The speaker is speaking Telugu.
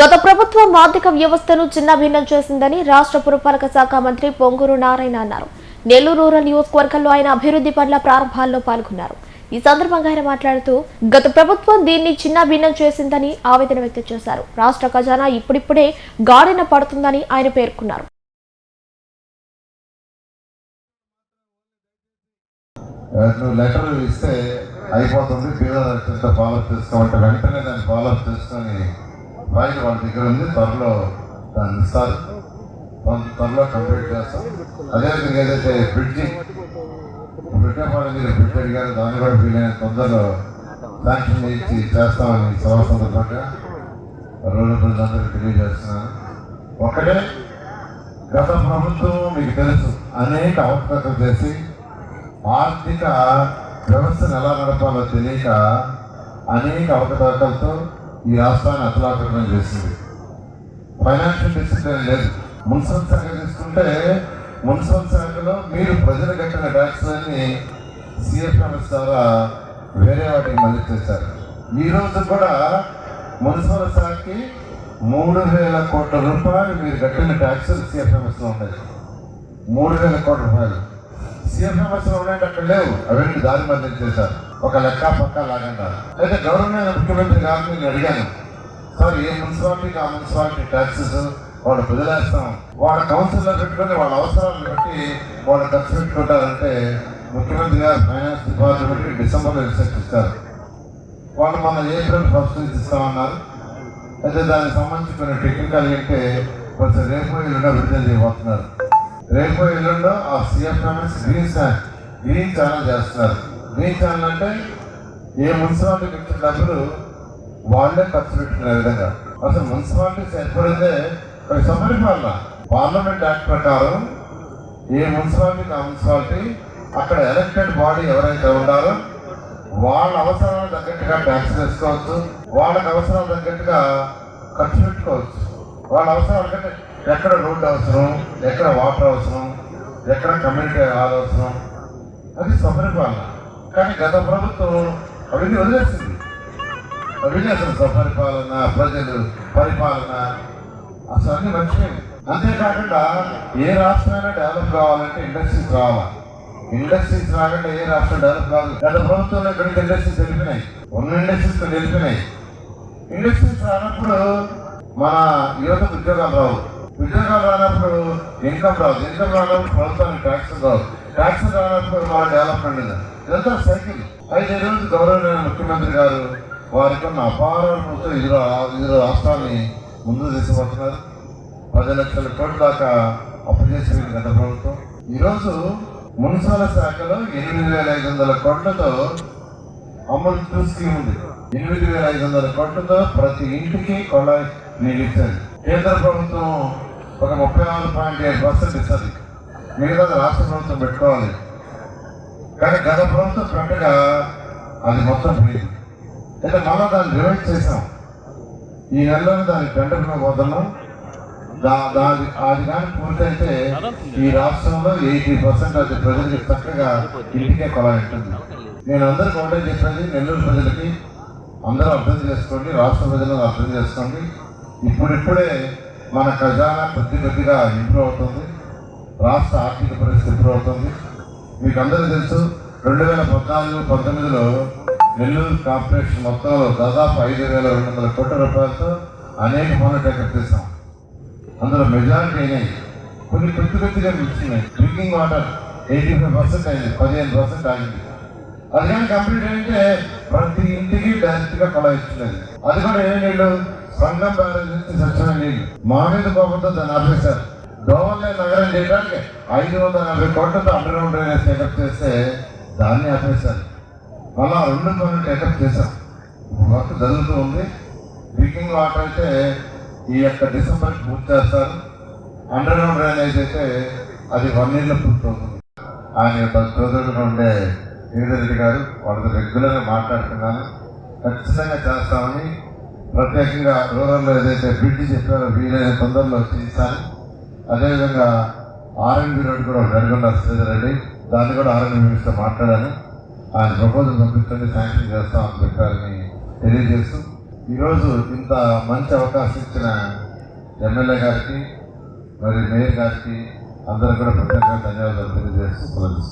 గత ప్రభుత్వం ఆర్థిక వ్యవస్థను చిన్నభిన్నం చేసిందని రాష్ట్ర పురపాలక శాఖ మంత్రి పొంగూరు నారాయణ అన్నారు. నెల్లూరు రూరల్ నియోజకవర్గంలో ఆయన అభివృద్ధి పనుల ప్రారంభాల్లో పాల్గొన్నారు. ఈ సందర్భంగా ఆయన మాట్లాడుతూ గత ప్రభుత్వం దీన్ని చిన్నభిన్నం చేసిందని ఆవేదన వ్యక్తం చేశారు. రాష్ట్ర ఖజానా ఇప్పుడిప్పుడే గాడిన పడుతుందని ఆయన పేర్కొన్నారు. నువ్వు లెటర్ ఇస్తే అయిపోతుంది. పేద ఫాలో అప్ చేసుకోమంటే వెంటనే దాన్ని ఫాలో అప్ చేసుకొని ఫైల్ వాళ్ళ దగ్గర ఉంది త్వరలో దాన్ని ఇస్తారు త్వరలో కంప్లీట్ చేస్తాం. అదేవిధంగా ఏదైతే బ్రిడ్జి బ్రిడ్జపాడు మీరు బ్రిడ్జ్ అడిగారు దాన్ని కూడా వీలైన తొందరలో శాంక్షన్ ఇచ్చి చేస్తామని సభ సందర్భంగా రోజు ప్రజలందరికీ తెలియజేస్తున్నాను. ఒకటే గత ప్రభుత్వం మీకు తెలుసు అనేక అవకాశాలు చేసి ఆర్థిక వ్యవస్థను ఎలా నడపాలో తెలియక అనేక అవకతవకలతో ఈ రాష్ట్రాన్ని అతలాకరణం చేసింది ఫైనాన్షియల్ డిసిప్లిన్ లేదు. మున్సిపల్ శాఖ తీసుకుంటే మున్సిపల్ శాఖలో మీరు ప్రజలు కట్టిన ట్యాక్స్లన్నీ సిఎఫ్ఎంఎస్ ద్వారా వేరే వాటికి మళ్ళీ చేశారు. ఈ రోజు కూడా మున్సిపల్ శాఖకి మూడు వేల కోట్ల రూపాయలు మీరు కట్టిన ట్యాక్సులు సిఎఫ్ఎంఎస్లో ఉన్నాయి. మూడు వేల కోట్ల రూపాయలు. సిఎఫ్ఎంఎస్లో ఉన్నాయంటే అక్కడ లేవు. అవన్నీ దారి మళ్ళీ చేశారు. ఒక లెక్క పక్క లాగన్నారు అయితే గవర్నమెంట్ ముఖ్యమంత్రి గారిని నేను అడిగాను సార్ ఏ మున్సిపాలిటీకి ఆ మున్సిపాలిటీ ట్యాక్సెస్ వాళ్ళు బదిలేస్తాం వాళ్ళ కౌన్సిల్లో పెట్టుకుని వాళ్ళ అవసరాలను బట్టి వాళ్ళు ఖర్చు పెట్టుకుంటారంటే ముఖ్యమంత్రి గారు ఫైనాన్స్ డిపార్ట్మెంట్ డిసెంబర్లో రిసెప్ట్ ఇస్తారు. వాళ్ళు మన ఏప్రిల్ ఫస్ట్ నుంచి ఇస్తామన్నారు. అయితే దానికి సంబంధించి కొన్ని టెక్నికల్ అంటే కొంచెం రేపు ఎల్లుండో విడుదల చేయబోతున్నారు. రేపు ఎల్లుండో ఆ సిఎఫ్ఎంఎస్ గ్రీన్ గ్రీన్ ఛానల్ చేస్తున్నారు. గ్రీన్ అంటే ఏ మున్సిపాలిటీకి ఇచ్చిన డబ్బులు వాళ్ళే ఖర్చు పెట్టుకునే విధంగా. అసలు మున్సిపాలిటీ ఏర్పడితే ఒక సమరిపాలన పార్లమెంట్ యాక్ట్ ప్రకారం ఏ మున్సిపాలిటీకి ఆ మున్సిపాలిటీ అక్కడ ఎలక్టెడ్ బాడీ ఎవరైతే ఉండాలో వాళ్ళ అవసరాలకు తగ్గట్టుగా ట్యాక్స్ వేసుకోవచ్చు. వాళ్ళకి అవసరాలు తగ్గట్టుగా ఖర్చు పెట్టుకోవచ్చు. వాళ్ళ అవసరాలు కంటే ఎక్కడ రోడ్డు అవసరం ఎక్కడ వాటర్ అవసరం ఎక్కడ కమ్యూనిటీ హాల్ అవసరం అది సపరిపాలన కానీ గత ప్రభుత్వం అవన్నీ వదిలేసింది. అవన్నీ అసలు సపరిపాలన ప్రజలు పరిపాలన అసలు అన్ని మర్చిపోయింది అంతేకాకుండా ఏ రాష్ట్రమైనా డెవలప్ కావాలంటే ఇండస్ట్రీస్ రావాలి. ఇండస్ట్రీస్ రాకుండా ఏ రాష్ట్రం డెవలప్ కాదు. గత ప్రభుత్వంలో ఇక్కడికి ఇండస్ట్రీస్ వెళ్ళిపోయినాయి ఉన్న ఇండస్ట్రీస్ వెళ్ళిపోయినాయి. ఇండస్ట్రీస్ రానప్పుడు మన యువత ఉద్యోగాలు రావు. ఉద్యోగాలు రానప్పుడు ఇన్కమ్ రాదు. ఇన్కమ్ రానప్పుడు ప్రభుత్వానికి ట్యాక్స్ రావు. ట్యాక్స్ డెవలప్మెంట్ ఇదంతా సైకిల్ అయితే ఈరోజు గౌరవనీయ ముఖ్యమంత్రి గారు వారికి ఉన్న అపారంతో ఇరు ఇరు రాష్ట్రాన్ని ముందు తీసుకొస్తున్నారు పది లక్షల కోట్ల దాకా అప్పు చేసింది గత ప్రభుత్వం. ఈరోజు మున్సిపల్ శాఖలో ఎనిమిది వేల ఐదు వందల కోట్లతో అమలు టూ స్కీమ్ ఉంది. ఎనిమిది వేల ఐదు వందల కోట్లతో ప్రతి ఇంటికి కొళాయి నీళ్ళు ఇచ్చారు. కేంద్ర ప్రభుత్వం ఒక ముప్పై నాలుగు పాయింట్ ఏడు పర్సెంట్ ఇస్తుంది మిగతా రాష్ట్ర ప్రభుత్వం పెట్టుకోవాలి. కానీ గత ప్రభుత్వం పెట్టగా అది మొత్తం పోయింది. అంటే మళ్ళీ దాన్ని రివైజ్ చేసాం ఈ నెలలో దాన్ని టెండర్ పోతున్నాం. దా దాని అది కానీ పూర్తయితే ఈ రాష్ట్రంలో ఎయిటీ పర్సెంట్ అది ప్రజలకి చక్కగా ఇంటికే కొలాయి ఉంటుంది నేను అందరికీ ఒకటే చెప్పేది నెల్లూరు ప్రజలకి అందరూ అర్థం చేసుకోండి రాష్ట్ర ప్రజలను అర్థం చేసుకోండి. ఇప్పుడిప్పుడే మన ఖజానా కొద్ది కొద్దిగా ఇంప్రూవ్ అవుతుంది. రాష్ట్ర ఆర్థిక పరిస్థితి ఇంప్రూవ్ అవుతుంది? మీకు అందరూ తెలుసు రెండు వేల పద్నాలుగు పంతొమ్మిదిలో నెల్లూరు కార్పొరేషన్ మొత్తంలో దాదాపు ఐదు వేల రెండు వందల కోట్ల రూపాయలతో అనేక పనులు టేకప్ అందులో మెజారిటీ అయినాయి. కొన్ని కొద్ది కొద్దిగా మించినాయి drinking water eighty five percent అయింది పదిహేను పర్సెంట్ ఆగింది. అది కానీ కంప్లీట్ అంటే ప్రతి ఇంటికి డైరెక్ట్గా గా అది కూడా ఏ నీళ్ళు సంఘం బ్యారేజ్ నుంచి స్వచ్ఛమైన నీళ్ళు. మా మీద కోపంతో దాన్ని ఆపేశారు. దోవల్లే నగరం చేయడానికి ఐదు వందల నలభై కోట్లతో అండర్గ్రౌండ్ డ్రైనేజ్ టేకప్ చేస్తే దాన్ని ఆపేశారు. మళ్ళా రెండు పనులు టేకప్ చేశాం వర్క్ జరుగుతూ ఉంది. డ్రింకింగ్ వాటర్ అయితే ఈ యొక్క డిసెంబర్ పూర్తి చేస్తారు. అండర్గ్రౌండ్ డ్రైనేజ్ అయితే అది వన్ ఇయర్లో పూర్తవుతుంది ఆయన యొక్క సోదరుడు ఉండే శ్రీధరెడ్డి గారు వాళ్ళతో రెగ్యులర్గా మాట్లాడుతున్నాను. ఖచ్చితంగా చేస్తామని ప్రత్యేకంగా రూరల్లో ఏదైతే బ్రిడ్జ్ చెప్పారో వీలైన తొందరలో చేస్తాను అదేవిధంగా ఆర్ఎన్బి రోడ్ కూడా జరుగుతున్నారు శ్రీధరెడ్డి దాన్ని కూడా ఆర్ఎన్బి మినిస్టర్ మాట్లాడాను. ఆయన ప్రపోజల్ పంపించండి శాంక్షన్ చేస్తామని చెప్పారని తెలియజేస్తూ. ఈరోజు ఇంత మంచి అవకాశం ఇచ్చిన ఎమ్మెల్యే గారికి మరి మేయర్ గారికి అందరూ కూడా ప్రత్యేకంగా ధన్యవాదాలు తెలియజేస్తూ